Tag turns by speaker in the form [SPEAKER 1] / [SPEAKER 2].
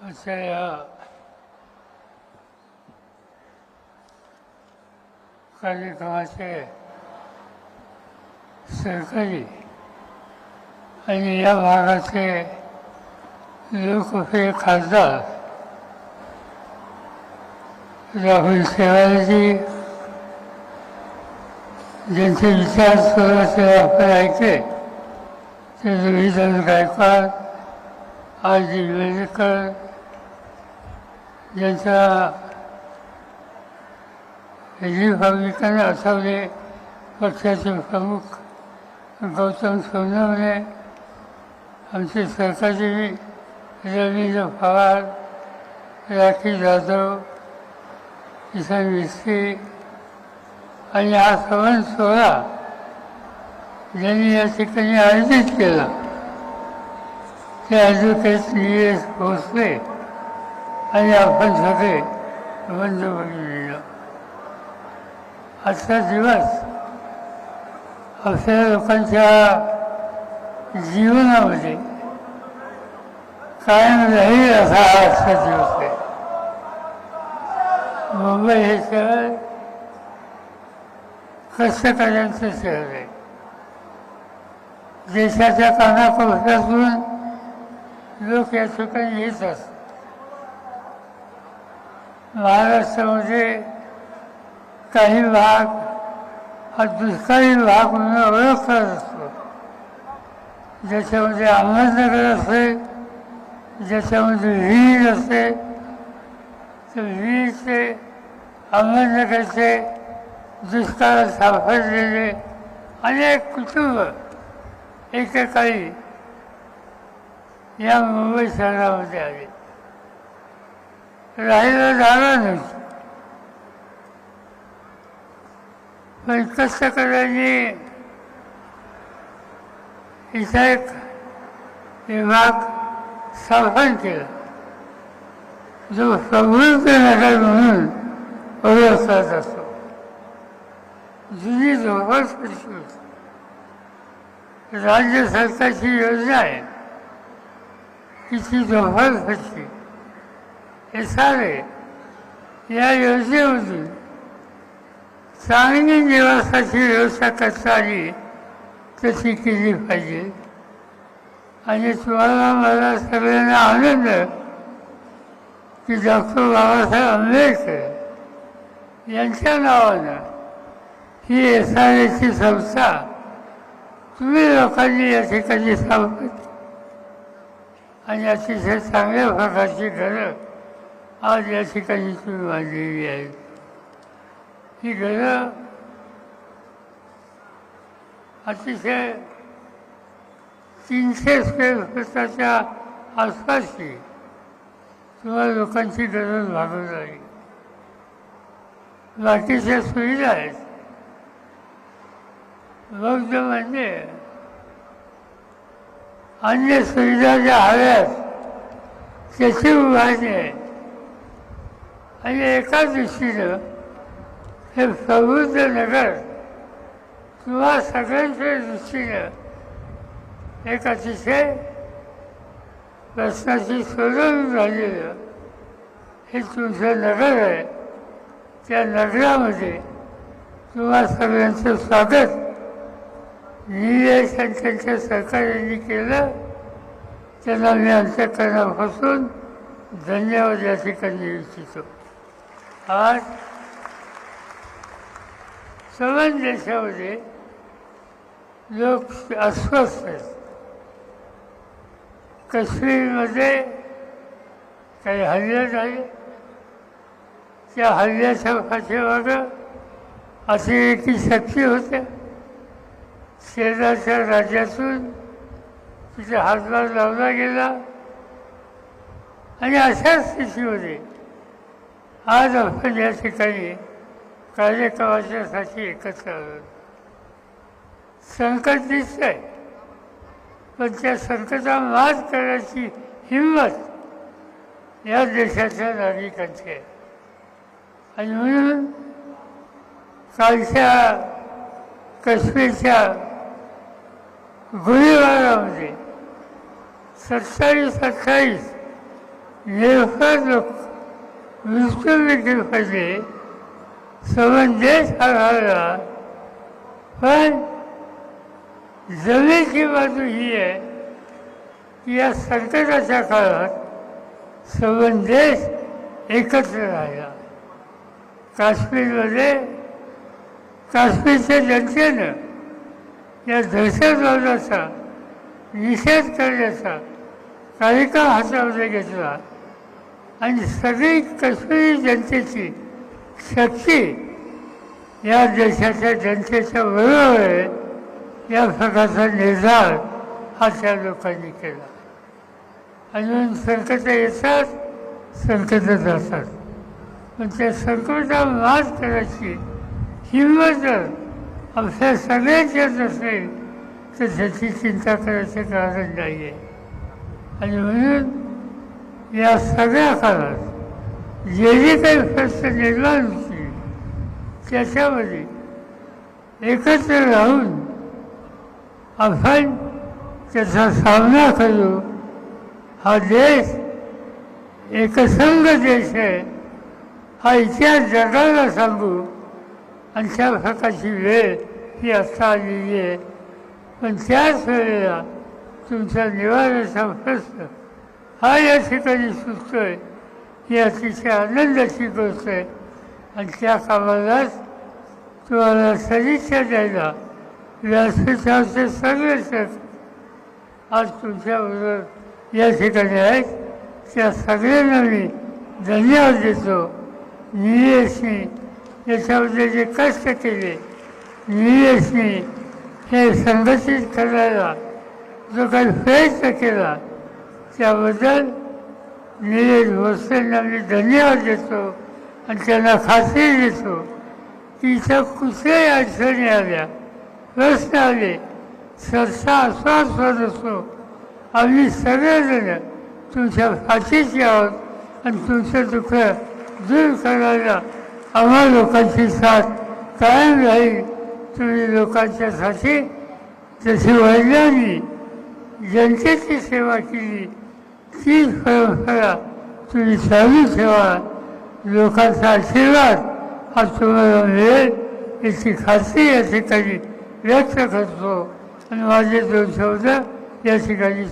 [SPEAKER 1] अशा या कार्यक्रमाचे सरकारी आणि या भागाचे लोकप्रिय खासदार राहुल शेवाळजी ज्यांचे विचार सुरुवातीला आपण ऐकले ते रविदास गायकवाड आर जी वेलकर ज्यांचा रेजी भाविकांना असावले पक्षाचे प्रमुख गौतम सोनवणे आमचे सरकारी रवींद्र पवार राखी जाधव किसन मिस्त्री आणि हा सवन सोहळा ज्यांनी या ठिकाणी आयोजित केला ते ॲडव्होकेट निलेश भोसले आणि आपण सगळे बंद बघितलेलं आजचा दिवस आपल्या लोकांच्या जीवनामध्ये कायम राहील असा आजचा दिवस आहे. मुंबई हे शहर कष्टकऱ्यांचं शहर आहे. देशाच्या कानाकोपऱ्यातून लोक या ठिकाणी येत असतात. महाराष्ट्रामध्ये काही भाग हा दुष्काळी भाग म्हणून ओळखला असतो ज्याच्यामध्ये अहमदनगर असेल ज्याच्यामध्ये विहीर असेल तर विहीरचे अहमदनगरचे दुष्काळ सापडलेले अनेक कुटुंब एकेकाळी या मुंबई शहरामध्ये आले. राहिलं झालं नाही. पण कष्टकऱ्यांनी इथं एक विभाग स्थापन केला. जो समृद्ध नगर म्हणून ओळखला जातो. जुनी जवळपास होती. राज्य सरकारची योजना आहे. की ती झोपडपट्टी हे सारे या योजनेमधून चांगली निवासाची व्यवस्था करता आली तशी केली पाहिजे. आणि तुम्हाला मला सगळ्यांना आनंद की डॉक्टर बाबासाहेब आंबेडकर यांच्या नावानं ही एस आर एची संस्था तुम्ही लोकांनी या ठिकाणी स्थापन आणि अतिशय चांगल्या प्रकारची घरं आज या ठिकाणी तुम्ही बांधलेली आहेत ही घरं अतिशय तीनशे स्क्वेअर फुटाच्या आसपासची तुम्हाला लोकांची गरज भागून आहे. बाकीच्या सुविधा आहेत. बौद्ध म्हणजे अन्य सुविधा ज्या हव्यात त्याची उभारणी आहे. आणि एका दिवशीनं हे समृद्ध नगर किंवा सगळ्यांच्या दृष्टीनं एक अतिशय प्रश्नाची सोडून झालेलं हे तुमचं नगर आहे. त्या नगरामध्ये किंवा सगळ्यांचं स्वागत. निलेश आणि त्यांच्या सरकारने केलं. त्यांना मी अंतकरणापासून धन्यवाद या ठिकाणी इच्छितो. आज समान देशामध्ये लोक अस्वस्थ आहेत. काश्मीरमध्ये काही हल्ले झाले त्या हल्ल्याच्या पाठीमागं अतिरेकी शक्ती होत्या शेजारच्या राज्यातून तिथे हातभार लावला गेला. आणि अशा स्थितीमध्ये आज आपण या ठिकाणी कार्यक्रमाच्यासाठी एकत्र आलो संकट दिसत आहे पण त्या संकटावर मात करण्याची हिंमत या देशाच्या नागरिकांची आहे. आणि म्हणून कालच्या काश्मीरच्या गोळीबारामध्ये सत्तावीस अठ्ठावीस निर्भर लोक विष्णुविकीमध्ये संबंधेच हरवला पण जमिनीची बाजू ही आहे की या संकटाच्या काळात संबंधेश एकत्र राहिला. काश्मीरमध्ये काश्मीरच्या जनतेनं या दहशतवादाचा निषेध करण्याचा कार्यक्रम हातामध्ये घेतला? आणि सगळी काश्मीरी जनतेची शक्ती या देशाच्या जनतेच्या बरोबर आहे या प्रकारचा निर्धार हा त्या लोकांनी केला. आणि म्हणून संकट येतात संकट जातात. पण त्या संकटावर मात करायची हिंमत जर आपल्या सगळ्यांच्यात असेल तर त्याची चिंता करायचं कारण नाही आहे आणि म्हणून या सगळ्या काळात जे जे काही प्रश्न निर्माण होतील त्याच्यामध्ये एकत्र राहून आपण त्याचा सामना करू. हा देश एकसंघ देश आहे. हा इतिहास जगाला सांगू. आणि त्या प्रकारची वेळ ही आता आलेली आहे. पण त्याच वेळेला तुमच्या निवाराचा प्रश्न हा या ठिकाणी सुचतोय ही अतिशय आनंदाची गोष्ट आहे. आणि त्या कामालाच तुम्हाला सदिच्छा द्यायला व्यासपीठाचे सगळेच आज तुमच्याबरोबर या ठिकाणी आहेत. त्या सगळ्यांना मी धन्यवाद देतो. निलेशनी याच्यामध्ये जे कष्ट केले निलेशनी हे संघटित करायला जो काही प्रयत्न केला त्याबद्दल निलेश भोसलेंना मी धन्यवाद देतो आणि त्यांना खात्री देतो. की इथं कुठल्याही अडचणी आल्या? प्रश्न आले. सरसा आश्वासन असो आम्ही सगळेजण तुमच्या पाठीशी आहोत आणि तुमचं दुःख दूर करायला आम्हा लोकांची साथ कायम राहील. तुम्ही लोकांच्यासाठी जशी वडिलांनी जनतेची सेवा केली ती परंपरा तुम्ही चालू ठेवा लोकांचा आशीर्वाद हा तुम्हाला मिळेल याची खात्री या ठिकाणी व्यक्त करतो. आणि माझे दोन शब्द या ठिकाणी